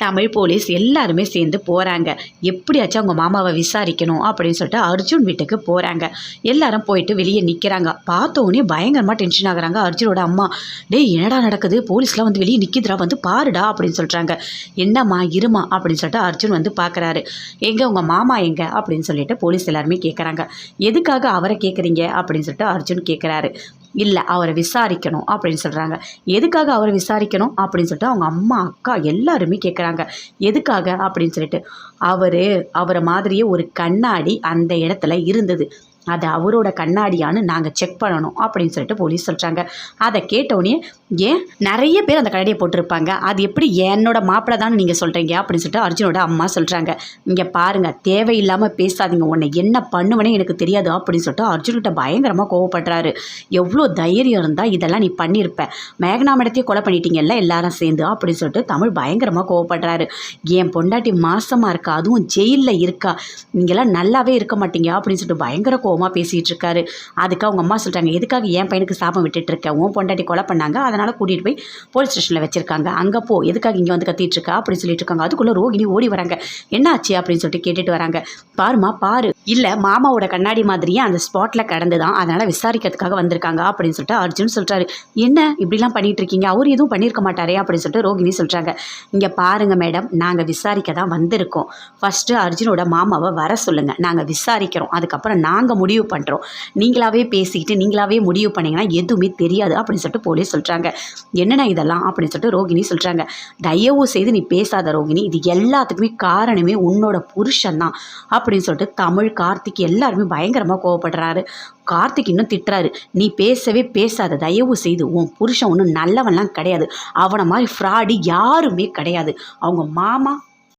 Tamil police எல்லாருமே சேர்ந்து போகிறாங்க எப்படியாச்சும் அவங்க மாமாவை விசாரிக்கணும் அப்படின்னு சொல்லிட்டு அர்ஜுன் வீட்டுக்கு போகிறாங்க எல்லாரும் போயிட்டு வெளியே நிற்கிறாங்க பார்த்த பயங்கரமாக டென்ஷன் ஆகுறாங்க அர்ஜுனோட அம்மா. டேய் என்னடா நடக்குது? போலீஸ்லாம் வந்து வெளியே நிற்கிதுடா வந்து பாருடா அப்படின்னு சொல்கிறாங்க என்னம்மா இருமா அப்படின்னு சொல்லிட்டு அர்ஜுன் வந்து பார்க்குறாரு எங்கே உங்கள் மாமா எங்கே? அப்படின்னு சொல்லிட்டு போலீஸ் எல்லாருமே கேட்குறாங்க எதுக்காக அவரை கேட்குறீங்க அப்படின்னு சொல்லிட்டு அர்ஜுன் கேட்குறாரு இல்லை அவரை விசாரிக்கணும் அப்படின்னு சொல்கிறாங்க எதுக்காக அவரை விசாரிக்கணும் அப்படின்னு சொல்லிட்டு அவங்க அம்மா அக்கா எல்லாருமே கேட்குறாங்க எதுக்காக அப்படின்னு சொல்லிட்டு அவர் அவரை மாதிரியே ஒரு கண்ணாடி அந்த இடத்துல இருந்தது. அது அவரோட கண்ணாடியான்னு நாங்கள் செக் பண்ணணும் அப்படின்னு சொல்லிட்டு போலீஸ் சொல்கிறாங்க அதை கேட்டோடனே ஏன்? நிறைய பேர் அந்த கண்ணாடியை போட்டிருப்பாங்க. அது எப்படி என்னோட மாப்பிள்ளை தான் நீங்கள் சொல்கிறீங்க அப்படின்னு சொல்லிட்டு அர்ஜுனோட அம்மா சொல்கிறாங்க இங்கே பாருங்கள் தேவையில்லாமல் பேசாதீங்க. உன்னை என்ன பண்ணுவேனே எனக்கு தெரியாது. அப்படின்னு சொல்லிட்டு அர்ஜுன்கிட்ட பயங்கரமாக கோவப்படுறாரு. எவ்வளோ தைரியம் இருந்தால் இதெல்லாம் நீ பண்ணியிருப்ப. மேகனா மேடத்தையும் கொலை பண்ணிட்டீங்கல்ல எல்லாரும் சேர்ந்து? அப்படின்னு சொல்லிட்டு தமிழ் பயங்கரமாக கோவப்படுறாரு. என் பொண்டாட்டி மாசமாக இருக்கா? அதுவும் ஜெயிலில் இருக்கா? நீங்களாம் நல்லாவே இருக்க மாட்டீங்க. அப்படின்னு சொல்லிட்டு பயங்கர கோவமாக பேசிகிட்டு இருக்காரு அதுக்கு அவங்க அம்மா சொல்கிறாங்க எதுக்காக என் பையனுக்கு சாபம் விட்டுட்டு இருக்க உன் பொண்டாட்டி கொலை பண்ணாங்க அதனால் கூட்டிகிட்டு போய் போலீஸ் ஸ்டேஷனில் வச்சிருக்காங்க. அங்கே போ எதுக்காக இங்கே வந்து கத்திட்டு இருக்கா அப்படின்னு சொல்லிட்டு இருக்காங்க அதுக்குள்ளே ரோகிணி ஓடி வராங்க. என்ன ஆச்சு அப்படின்னு சொல்லிட்டு கேட்டுட்டு வராங்க. பாருமா பாரு. இல்லை மாமாவோட கண்ணாடி மாதிரியே அந்த ஸ்பாட்டில் கடந்து தான் அதனால் விசாரிக்கிறதுக்காக வந்திருக்காங்க. அப்படின்னு சொல்லிட்டு அர்ஜுன் சொல்கிறாரு என்ன? இப்படிலாம் பண்ணிட்டு இருக்கீங்க அவர் எதுவும் பண்ணியிருக்க மாட்டாரே? அப்படின்னு சொல்லிட்டு ரோகிணி சொல்கிறாங்க இங்கே பாருங்க மேடம் நாங்கள் விசாரிக்க தான் வந்திருக்கோம். ஃபஸ்ட்டு அர்ஜுனோட மாமாவை வர சொல்லுங்கள் நாங்கள் விசாரிக்கிறோம். அதுக்கப்புறம் நாங்கள் முடிவு பண்ணுறோம் நீங்களாவே பேசிக்கிட்டு நீங்களாவே முடிவு பண்ணிங்கன்னா எதுவுமே தெரியாது அப்படின்னு சொல்லிட்டு போலீஸ் சொல்கிறாங்க என்னண்ணா இதெல்லாம் அப்படின்னு சொல்லிட்டு ரோகிணி சொல்கிறாங்க தயவு செய்து நீ பேசாத ரோகிணி. இது எல்லாத்துக்குமே காரணமே உன்னோட புருஷன் தான் அப்படின்னு சொல்லிட்டு தமிழ் கார்த்திக் எல்லாருமே பயங்கரமாக கோவப்படுறாரு. கார்த்திக் இன்னும் திட்டுறாரு. நீ பேசவே பேசாத. தயவு செய்து உன் புருஷன் ஒன்றும் நல்லவன்லாம் கிடையாது. அவனை மாதிரி ஃப்ராடி யாருமே கிடையாது. அவங்க மாமா